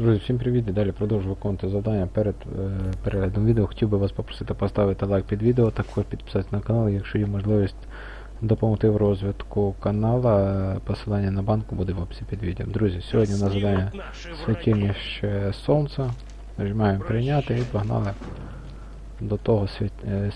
Друзі, всім привіт і далі продовжую виконувати завдання. Перед е, переглядом відео хотів би вас попросити поставити лайк під відео, також підписатися на канал, якщо є можливість допомогти в розвитку канала. Посилання на банку буде в описі під відео. Друзі, сьогодні у нас завдання святилище сонця. Нажимаємо прийняти і погнали до того світ, е,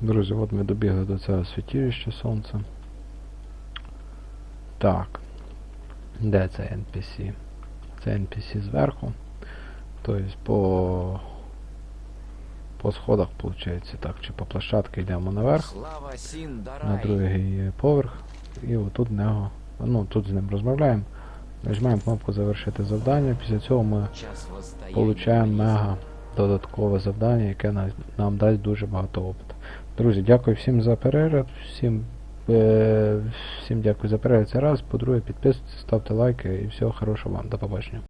Друзі, от ми добігли до цього святилища сонця. Так. Де це NPC? Це NPC зверху. Тобто по по сходах, виходить, так, чи по площадці йдемо наверх, на другий поверх. І отут нього. Ну, тут з ним розмовляємо. Нажимаємо кнопку завершити завдання. Після цього ми воїнів. мега додаткове завдання, яке нам дасть дуже багато опиту. Друзі, дякую всім за перегляд, всім, е, всім дякую за перегляд. Це раз. По-друге, підписуйтесь, ставте лайки і всього хорошого вам. До побачення.